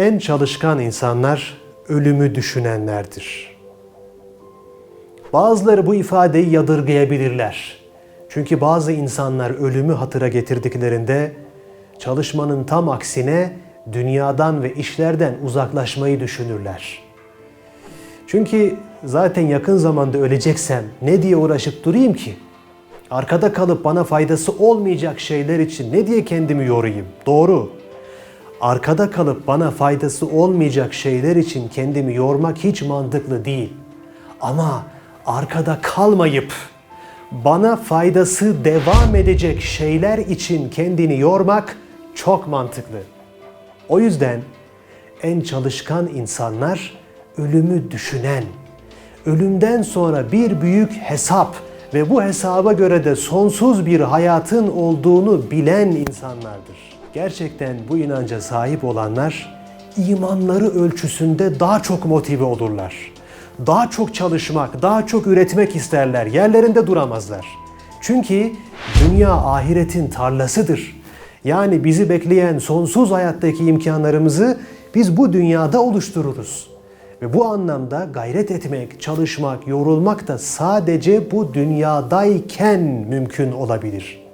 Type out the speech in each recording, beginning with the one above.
En çalışkan insanlar ölümü düşünenlerdir. Bazıları bu ifadeyi yadırgayabilirler. Çünkü bazı insanlar ölümü hatıra getirdiklerinde çalışmanın tam aksine dünyadan ve işlerden uzaklaşmayı düşünürler. Çünkü zaten yakın zamanda öleceksem ne diye uğraşıp durayım ki? Arkada kalıp bana faydası olmayacak şeyler için ne diye kendimi yorayım? Doğru. Arkada kalıp bana faydası olmayacak şeyler için kendimi yormak hiç mantıklı değil. Ama arkada kalmayıp bana faydası devam edecek şeyler için kendini yormak çok mantıklı. O yüzden en çalışkan insanlar ölümü düşünen, ölümden sonra bir büyük hesap ve bu hesaba göre de sonsuz bir hayatın olduğunu bilen insanlardır. Gerçekten bu inanca sahip olanlar imanları ölçüsünde daha çok motive olurlar. Daha çok çalışmak, daha çok üretmek isterler. Yerlerinde duramazlar. Çünkü dünya ahiretin tarlasıdır. Yani bizi bekleyen sonsuz hayattaki imkanlarımızı biz bu dünyada oluştururuz. Ve bu anlamda gayret etmek, çalışmak, yorulmak da sadece bu dünyadayken mümkün olabilir.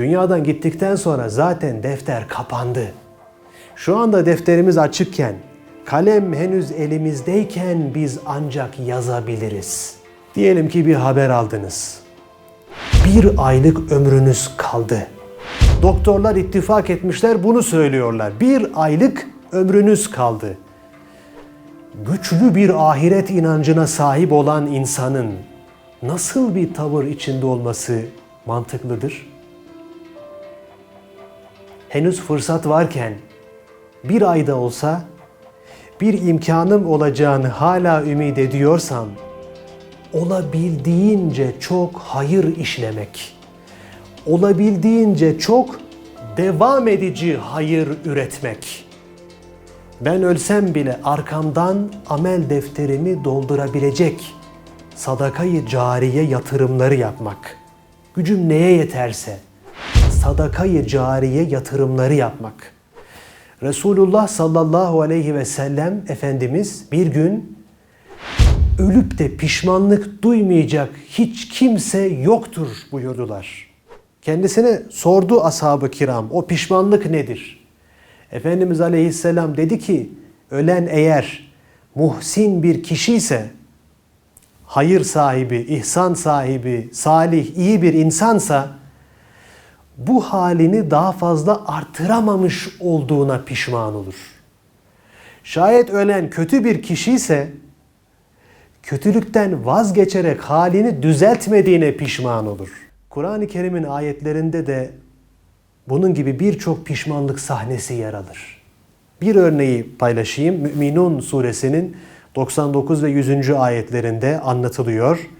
Dünyadan gittikten sonra zaten defter kapandı. Şu anda defterimiz açıkken, kalem henüz elimizdeyken biz ancak yazabiliriz. Diyelim ki bir haber aldınız. Bir aylık ömrünüz kaldı. Doktorlar ittifak etmişler bunu söylüyorlar. Bir aylık ömrünüz kaldı. Güçlü bir ahiret inancına sahip olan insanın nasıl bir tavır içinde olması mantıklıdır? Henüz fırsat varken bir ayda olsa bir imkanım olacağını hala ümit ediyorsam olabildiğince çok hayır işlemek, olabildiğince çok devam edici hayır üretmek. Ben ölsem bile arkamdan amel defterimi doldurabilecek sadakayı cariye yatırımları yapmak. Gücüm neye yeterse sadakayı cariye yatırımları yapmak. Resulullah sallallahu aleyhi ve sellem Efendimiz bir gün ölüp de pişmanlık duymayacak hiç kimse yoktur buyurdular. Kendisine sordu ashab-ı kiram o pişmanlık nedir? Efendimiz aleyhisselam dedi ki ölen eğer muhsin bir kişi ise hayır sahibi, ihsan sahibi, salih, iyi bir insansa bu halini daha fazla artıramamış olduğuna pişman olur. Şayet ölen kötü bir kişi ise kötülükten vazgeçerek halini düzeltmediğine pişman olur. Kur'an-ı Kerim'in ayetlerinde de bunun gibi birçok pişmanlık sahnesi yer alır. Bir örneği paylaşayım. Müminun suresinin 99 ve 100. ayetlerinde anlatılıyor.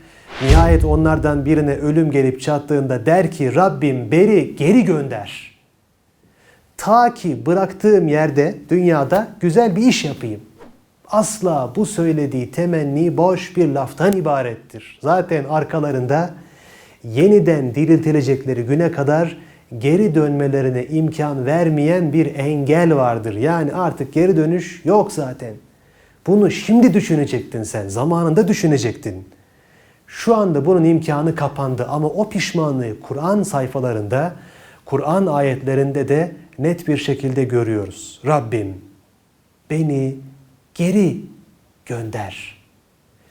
Nihayet onlardan birine ölüm gelip çattığında der ki Rabbim beri geri gönder. Ta ki bıraktığım yerde dünyada güzel bir iş yapayım. Asla bu söylediği temenni boş bir laftan ibarettir. Zaten arkalarında yeniden diriltilecekleri güne kadar geri dönmelerine imkan vermeyen bir engel vardır. Yani artık geri dönüş yok zaten. Bunu şimdi düşünecektin sen, zamanında düşünecektin. Şu anda bunun imkanı kapandı ama o pişmanlığı Kur'an sayfalarında, Kur'an ayetlerinde de net bir şekilde görüyoruz. Rabbim beni geri gönder.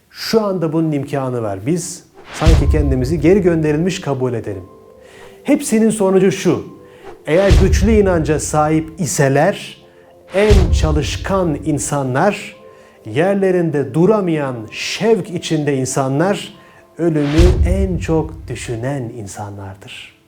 Şu anda bunun imkanı var. Biz sanki kendimizi geri gönderilmiş kabul edelim. Hepsinin sonucu şu. Eğer güçlü inanca sahip iseler en çalışkan insanlar, yerlerinde duramayan şevk içinde insanlar ölümü en çok düşünen insanlardır.